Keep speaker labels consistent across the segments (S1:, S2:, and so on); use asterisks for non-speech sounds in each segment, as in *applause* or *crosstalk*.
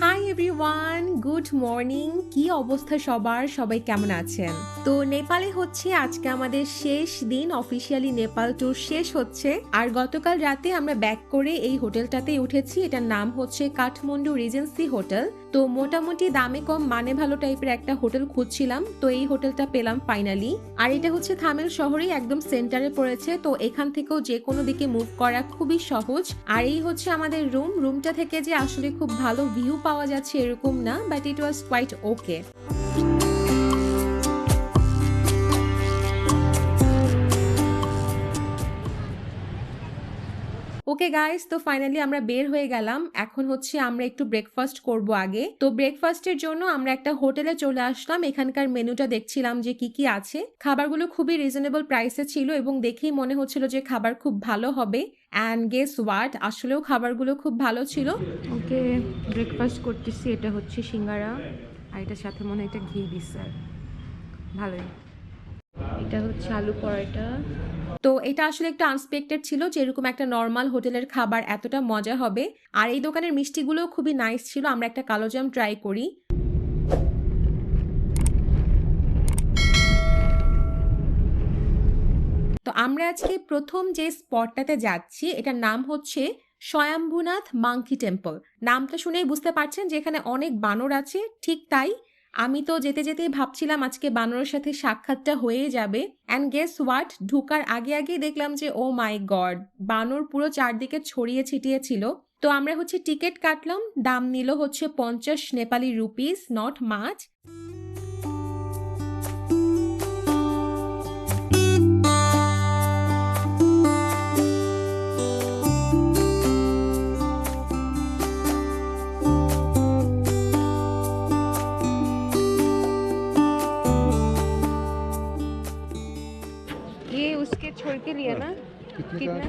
S1: Hi everyone good morning কি অবস্থা সবার? সবাই কেমন আছেন? তো নেপালে হচ্ছে আজকে আমাদের শেষ দিন। অফিসিয়ালি নেপাল ট্যুর শেষ হচ্ছে। আর গতকাল রাতে আমরা ব্যাক করে এই হোটেলটাতে উঠেছি। এটার নাম হচ্ছে কাঠমান্ডু রিজেন্সি হোটেল তো মোটামুটি দামে কম মানে ভালো টাইপের একটা হোটেল খুঁজছিলাম। তো এই হোটেলটা পেলাম ফাইনালি আর এটা হচ্ছে থামেল শহরেই একদম সেন্টারে পড়েছে। তো এখান থেকেও যে কোনো দিকে মুভ করা খুবই সহজ। আর এই হচ্ছে আমাদের রুম রুমটা থেকে যে আসলে খুব ভালো ভিউ পাওয়া যাচ্ছে এরকম না but it was quite okay okay guys তো ফাইনালি আমরা বের হয়ে গেলাম। এখন হচ্ছে আমরা একটু ব্রেকফাস্ট করব আগে। তো ব্রেকফাস্টের জন্য আমরা একটা হোটেলে চলে আসলাম। এখানকার মেনুটা দেখছিলাম যে কি কি আছে। খাবারগুলো খুবই রিজনেবল প্রাইসে ছিল এবং দেখেই মনে হচ্ছিল যে খাবার খুব ভালো হবে। অ্যান্ড গেস ওয়াট আসলেও খাবারগুলো খুব ভালো ছিল। ওকে ব্রেকফাস্ট করতেছি। এটা হচ্ছে সিঙ্গারা। আর এটার সাথে মনে হয় এটা ঘি দিচ্ছে। ভালোই। এটা হচ্ছে আলু পরোটা। তো এটা আসলে একটু আনসপেক্টেড ছিল যে এরকম একটা নর্মাল হোটেলের খাবার এতটা মজা হবে। আর এই দোকানের মিষ্টিগুলো খুবই নাইস ছিল, আমরা একটা কালো জাম ট্রাই করি। তো আমরা আজকে প্রথম যে স্পটটাতে যাচ্ছি, এটার নাম হচ্ছে স্বয়ম্ভুনাথ মাংকি টেম্পল নামটা শুনেই বুঝতে পারছেন যে এখানে অনেক বানর আছে, ঠিক তাই আমি তো যেতে যেতেই ভাবছিলাম আজকে বানরের সাথে সাক্ষাৎটা হয়ে যাবে। অ্যান্ড গেস হোয়াট ঢুকার আগে আগেই দেখলাম যে ও মাই গড বানর পুরো চারদিকে ছড়িয়ে ছিটিয়ে ছিল। তো আমরা হচ্ছে টিকিট কাটলাম, দাম নিল হচ্ছে পঞ্চাশ Nepali rupees not much छोड़ के लिया ना कितना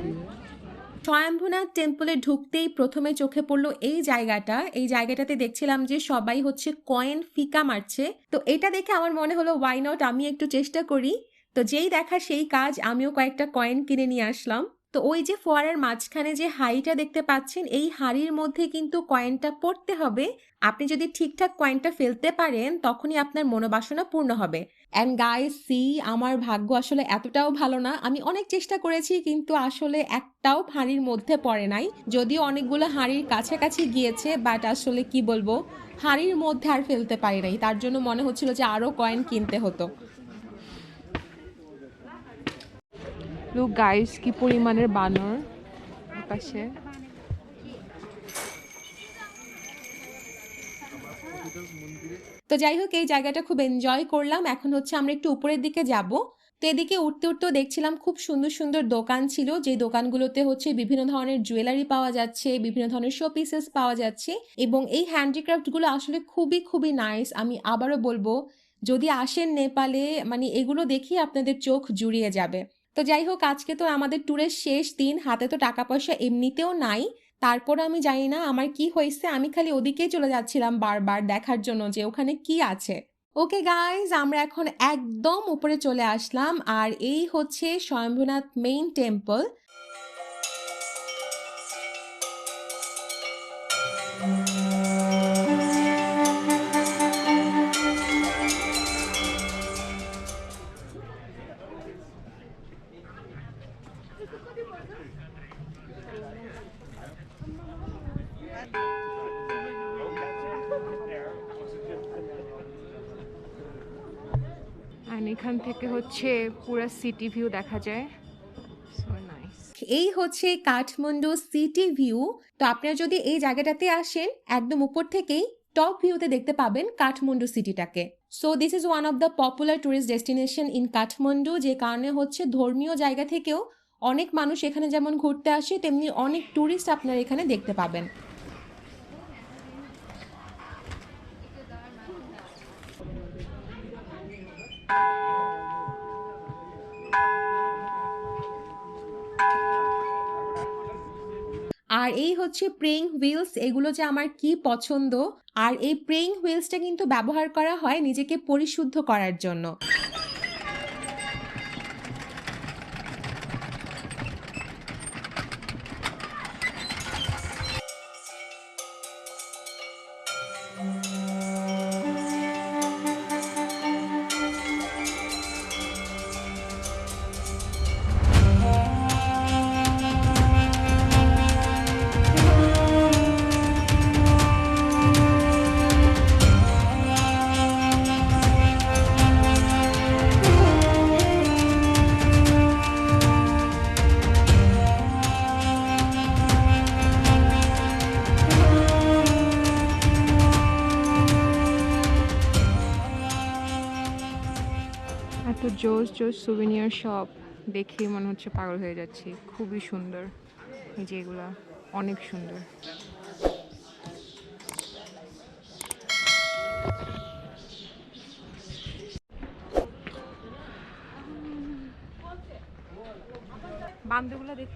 S1: স্বয়ম্ভুনাথ টেম্পলে ঢুকতেই প্রথমে চোখে পড়লো এই জায়গাটা এই জায়গাটাতে দেখছিলাম যে সবাই হচ্ছে কয়েন ফিকা মারছে তো এটা দেখে আমার মনে হলো ওয়াই নট আমি একটু চেষ্টা করি তো যেই দেখা সেই কাজ আমিও কয়েকটা কয়েন কিনে নিয়ে আসলাম তো ওই যে ফোয়ারার মাঝখানে যে হাড়িটা দেখতে পাচ্ছেন, এই হাড়ির মধ্যে কিন্তু কয়েনটা পড়তে হবে। আপনি যদি ঠিকঠাক কয়েনটা ফেলতে পারেন, তখনই আপনার মনোবাসনা পূর্ণ হবে। অ্যান্ড গাই সি আমার ভাগ্য আসলে এতটাও ভালো না। আমি অনেক চেষ্টা করেছি, কিন্তু আসলে একটাও হাঁড়ির মধ্যে পড়ে নাই। যদিও অনেকগুলো হাঁড়ির কাছাকাছি গিয়েছে বাট আসলে কি বলব, হাঁড়ির মধ্যে আর ফেলতে পারি নাই। তার জন্য মনে হচ্ছিল যে আরও কয়েন কিনতে হতো। লুক গাইস, কি পরিমাণের বানর? পাশে তো যাই হোক, এই জায়গাটা খুব এনজয় করলাম। এখন হচ্ছে আমরা একটু উপরের দিকে যাব। তো এদিকে উঠতে উঠতেও দেখছিলাম খুব সুন্দর সুন্দর দোকান ছিল, যে দোকানগুলোতে হচ্ছে বিভিন্ন ধরনের জুয়েলারি পাওয়া যাচ্ছে, বিভিন্ন ধরনের শো পিসেস পাওয়া যাচ্ছে এবং এই হ্যান্ডিক্রাফটগুলো আসলে খুবই খুবই নাইস আমি আবারও বলব, যদি আসেন নেপালে মানে এগুলো দেখি আপনাদের চোখ জুড়িয়ে যাবে। তো যাই হোক, আজকে তো আমাদের ট্যুরের শেষ দিন। হাতে তো টাকা পয়সা এমনিতেও নাই। তারপর আমি জানি না আমার কি হয়েছে। আমি খালি ওদিকেই চলে যাচ্ছিলাম বারবার দেখার জন্য যে ওখানে কি আছে। ওকে গাইজ আমরা এখন একদম উপরে চলে আসলাম। আর এই হচ্ছে স্বয়ম্ভুনাথ মেইন টেম্পল এখান থেকে হচ্ছে পুরো সিটি ভিউ দেখা যায়। এই হচ্ছে কাঠমান্ডু সিটি ভিউ তো আপনারা যদি এই জায়গাটাতে আসেন, একদম উপর থেকেই টপ ভিউতে দেখতে পাবেন Kathmandu সিটিটাকে so this is one of the popular tourist destination in Kathmandu, যে কারণে হচ্ছে ধর্মীয় জায়গা থেকেও অনেক মানুষ এখানে যেমন ঘুরতে আসে, তেমনি অনেক ট্যুরিস্ট আপনারা এখানে দেখতে পাবেন। আর এই হচ্ছে প্রেইং হুইলস এগুলো যে আমার কি পছন্দ, আর এই প্রেইং হুইলসটা কিন্তু ব্যবহার করা হয় নিজেকে পরিশুদ্ধ করার জন্য।
S2: জোস জোস সুভিনিয়ার শপ দেখে মনে হচ্ছে পাগল হয়ে যাচ্ছি। খুবই সুন্দর। এই যে এগুলা, অনেক সুন্দর।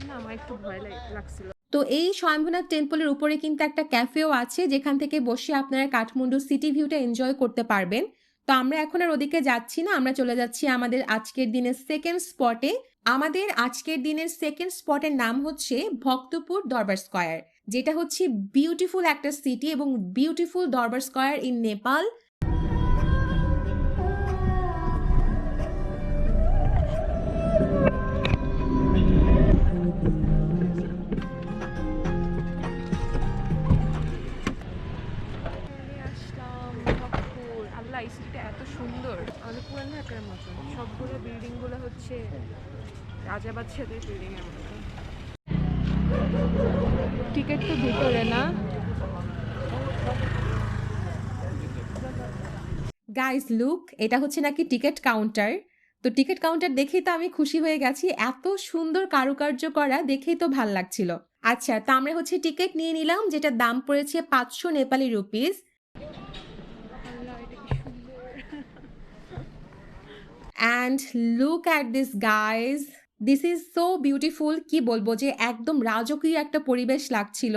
S2: আমার একটু ভয় লাগ- লাগছিল।
S1: তো এই স্বয়ম্ভনাথ টেম্পলের উপরে কিন্তু একটা ক্যাফেও আছে, যেখান থেকে বসে আপনারা কাঠমান্ডু সিটি ভিউটা এনজয় করতে পারবেন। তো আমরা এখন আর ওদিকে যাচ্ছি না, আমরা চলে যাচ্ছি আমাদের আজকের দিনের সেকেন্ড স্পটে আমাদের আজকের দিনের সেকেন্ড স্পটের নাম হচ্ছে ভক্তপুর দরবার স্কয়ার যেটা হচ্ছে বিউটিফুল একটা সিটি এবং বিউটিফুল দরবার স্কয়ার ইন নেপাল
S2: আমাদের পুরান ঢাকার মতন। সবগুলো বিল্ডিংগুলো হচ্ছে রাজা বাদশাদের বিল্ডিং এর মতো টিকিট তো ভিতরে না?
S1: গাইজ লুক এটা হচ্ছে নাকি টিকিট কাউন্টার তো টিকিট কাউন্টার দেখেই তো আমি খুশি হয়ে গেছি। এত সুন্দর কারুকার্য করা দেখেই তো ভালো লাগছিল। আচ্ছা তা আমরা হচ্ছে টিকিট নিয়ে নিলাম, যেটার দাম পড়েছে পাঁচশো নেপালি রুপিস
S2: আল্লাহ এটা কি সুন্দর
S1: and look at this guys this is so beautiful কি বলব যে একদম রাজকীয় একটা পরিবেশ লাগছিল।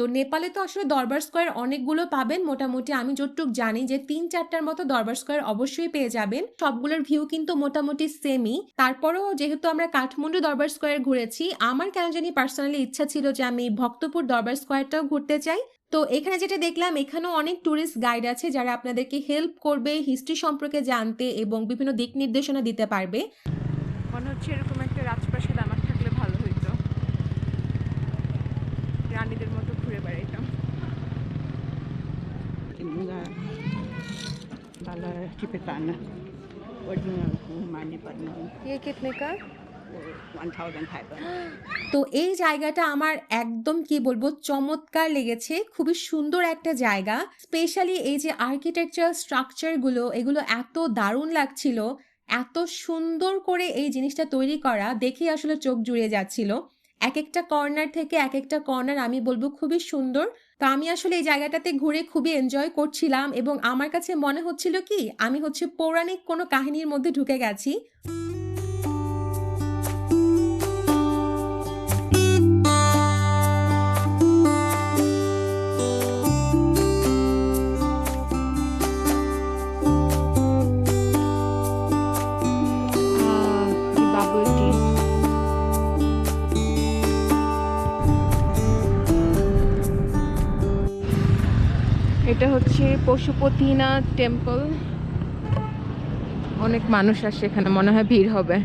S1: তো নেপালে তো আসলে দরবার স্কোয়ার অনেকগুলো পাবেন। মোটামুটি আমি যতটুক জানি যে তিন চারটার মতো দরবার স্কোয়ার অবশ্যই পেয়ে যাবেন। সবগুলোর ভিউ কিন্তু মোটামুটি সেমই তারপরেও যেহেতু আমরা কাঠমান্ডু দরবার স্কোয়ার ঘুরেছি, আমার কেন জানি পার্সোনালি ইচ্ছা ছিল যে আমি ভক্তপুর দরবার স্কোয়ারটাও ঘুরতে চাই। তো এখানে যেটা দেখলাম, এখানেও অনেক ট্যুরিস্ট গাইড আছে যারা আপনাদেরকে হেল্প করবে হিস্ট্রি সম্পর্কে জানতে এবং বিভিন্ন দিক নির্দেশনা দিতে পারবে।
S2: মনে হচ্ছে এরকম একটা রাজপ্রাসাদ আমার থাকলে ভালো হইতো। রানীদের মতো বেড়াইতাম
S3: Tinggal Bala Tibetana original money but no
S2: ये कितने का
S3: one thousand five hundred.
S1: তো এই জায়গাটা আমার একদম কি বলবো চমৎকার লেগেছে খুবই সুন্দর একটা জায়গা স্পেশালি এই যে আর্কিটেকচার স্ট্রাকচারগুলো এগুলো এত দারুণ লাগছিল এত সুন্দর করে এই জিনিসটা তৈরি করা দেখে আসলে চোখ জুড়িয়ে যাচ্ছিল এক একটা কর্নার থেকে এক একটা কর্নার আমি বলব খুবই সুন্দর। তো আমি আসলে এই জায়গাটাতে ঘুরে খুবই এনজয় করছিলাম এবং আমার কাছে মনে হচ্ছিল কি, আমি হচ্ছে পৌরাণিক কোনো কাহিনীর মধ্যে ঢুকে গেছি।
S2: পশুপতিনাথ টেম্পল অনেক মানুষ আসে এখানে মনে হয় ভিড় হবে।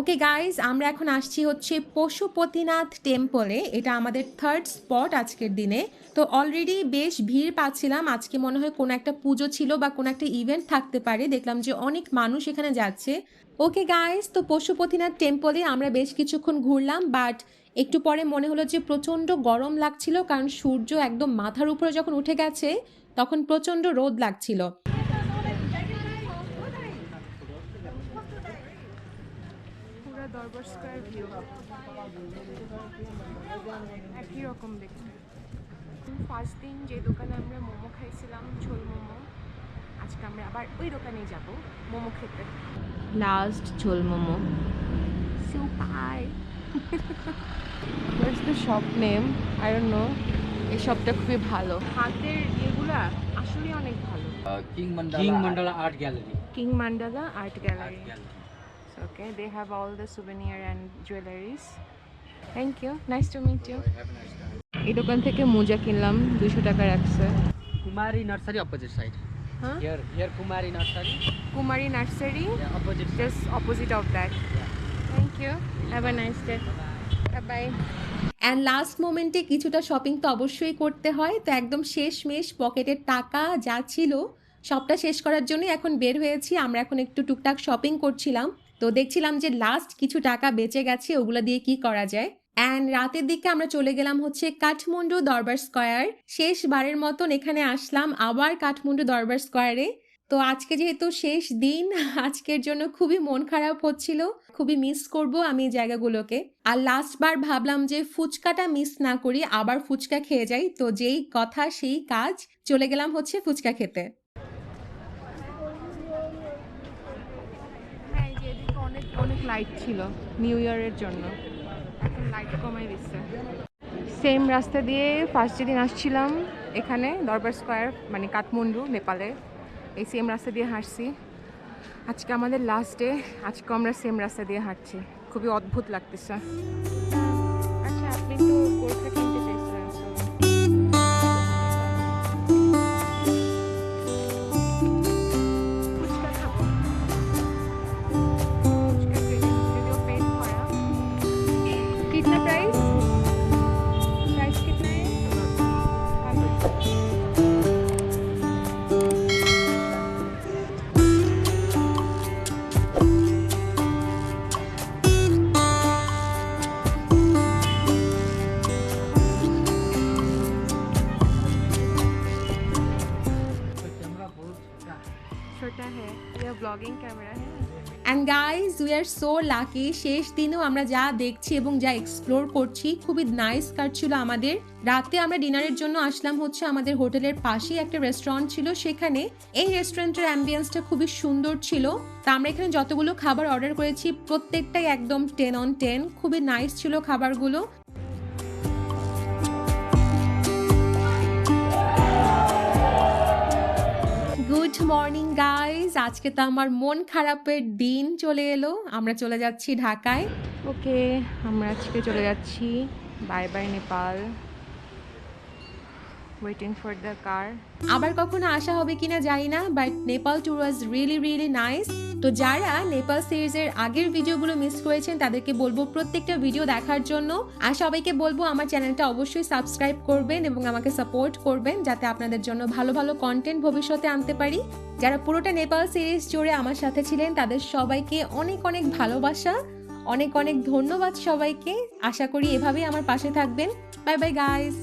S1: ওকে গাইজ আমরা এখন আসছি হচ্ছে পশুপতিনাথ টেম্পলে এটা আমাদের থার্ড স্পট আজকের দিনে। তো অলরেডি বেশ ভিড় পাচ্ছিলাম। আজকে মনে হয় কোনো একটা পুজো ছিল বা কোনো একটা ইভেন্ট থাকতে পারে। দেখলাম যে অনেক মানুষ এখানে যাচ্ছে। ওকে গাইজ তো পশুপতিনাথ টেম্পলে আমরা বেশ কিছুক্ষণ ঘুরলাম বাট একটু পরে মনে হলো যে প্রচণ্ড গরম লাগছিল, কারণ সূর্য একদম মাথার উপরে যখন উঠে গেছে, তখন প্রচণ্ড রোদ লাগছিল।
S2: পুরো দরবার স্কয়ার ভিউ একই রকম দেখতে ফার্স্ট দিন যে দোকানে আমরা মোমো খাইছিলাম ঝোল মোমো আজকে আমরা আবার ওই দোকানেই যাব মোমো খেতে লাস্ট ঝোল momo super Where's the shop name? I don't know. এই শপটা খুবই ভালো হাতের ইয়েগুলা আসলে অনেক ভালো
S4: king King Mandala. King Mandala Art Gallery.
S2: King Mandala art gallery
S4: Art Gallery.
S2: Okay, they have all the souvenir and jewelries. Thank you. Nice to meet you.
S4: Have a nice.
S2: এই দোকান থেকে মোজা কিনলাম দুশো টাকা রাখছে
S4: Kumari Nursery opposite side.
S2: হ্যাঁ
S4: Here, here Kumari Nursery.
S2: Kumari Nursery
S4: Yeah, opposite side.
S2: Just opposite of that thank you have a nice day bye
S1: and last মোমেন্টে কিছুটা শপিং তো অবশ্যই করতে হয় তো একদম শেষ মেশ পকেটের টাকা যা ছিল সবটা শেষ করার জন্য এখন বের হয়েছি আমরা এখন একটু টুকটাক শপিং করছিলাম তো দেখছিলাম যে লাস্ট কিছু টাকা বেঁচে গেছে, ওগুলো দিয়ে কি করা যায়? অ্যান্ড রাতের দিকে আমরা চলে গেলাম হচ্ছে কাঠমান্ডু দরবার স্কয়ার। শেষবারের মতন এখানে আসলাম আবার কাঠমান্ডু দরবার স্কয়ারে তো আজকে যেহেতু শেষ দিন, *laughs* আজকের জন্য খুবই মন খারাপ হচ্ছিল। খুবই মিস করব আমি এই জায়গাগুলোকে। আর লাস্ট বার ভাবলাম যে ফুচকাটা মিস না করি, আবার ফুচকা খেয়ে যাই। তো যেই কথা, সেই কাজ, চলে গেলাম হচ্ছে ফুচকা খেতে
S2: হ্যাঁ এই যে এদিকে অনেক অনেক লাইট ছিল নিউ ইয়ারের জন্য। এখন লাইট কমাই দিচ্ছে। সেম রাস্তা দিয়ে ফার্স্ট যেদিন আসছিলাম, এখানে দরবার স্কোয়ার মানে কাঠমান্ডু, নেপালে। এই সেম রাস্তা দিয়ে হাঁটছি। আজকে আমাদের লাস্ট ডে আজকে আমরা সেম রাস্তা দিয়ে হাঁটছি। খুবই অদ্ভুত লাগতেছে। Guys we are so
S1: lucky শেষ দিনেও আমরা যা দেখছি এবং যা এক্সপ্লোর করছি, খুবই নাইস কাটছিল আমাদের। রাতে আমরা ডিনারের জন্য আসলাম হচ্ছে আমাদের হোটেলের পাশেই একটা রেস্টুরেন্ট ছিল। সেখানে এই রেস্টুরেন্টের অ্যাম্বিয়েন্সটা খুবই সুন্দর ছিল। তা আমরা এখানে যতগুলো খাবার অর্ডার করেছি, প্রত্যেকটাই একদম টেন অন টেন খুবই নাইস ছিল খাবারগুলো। গুড মর্নিং গাইজ আজকে তো আমার মন খারাপের দিন চলে এলো। আমরা চলে যাচ্ছি ঢাকায়।
S2: ওকে আমরা আজকে চলে যাচ্ছি bye bye Nepal waiting for the car
S1: আবার কখনো আসা হবে কিনা জানি না but Nepal tour was really really nice তো যারা নেপাল সিরিজের আগের ভিডিওগুলো মিস করেছেন, তাদেরকে বলব প্রত্যেকটা ভিডিও দেখার জন্য। আর সবাইকে বলব আমার চ্যানেলটা অবশ্যই সাবস্ক্রাইব করবেন এবং আমাকে সাপোর্ট করবেন, যাতে আপনাদের জন্য ভালো ভালো কন্টেন্ট ভবিষ্যতে আনতে পারি। যারা পুরোটা নেপাল সিরিজ জুড়ে আমার সাথে ছিলেন, তাদের সবাইকে অনেক অনেক ভালোবাসা, অনেক অনেক ধন্যবাদ সবাইকে। আশা করি এভাবেই আমার পাশে থাকবেন। Bye bye guys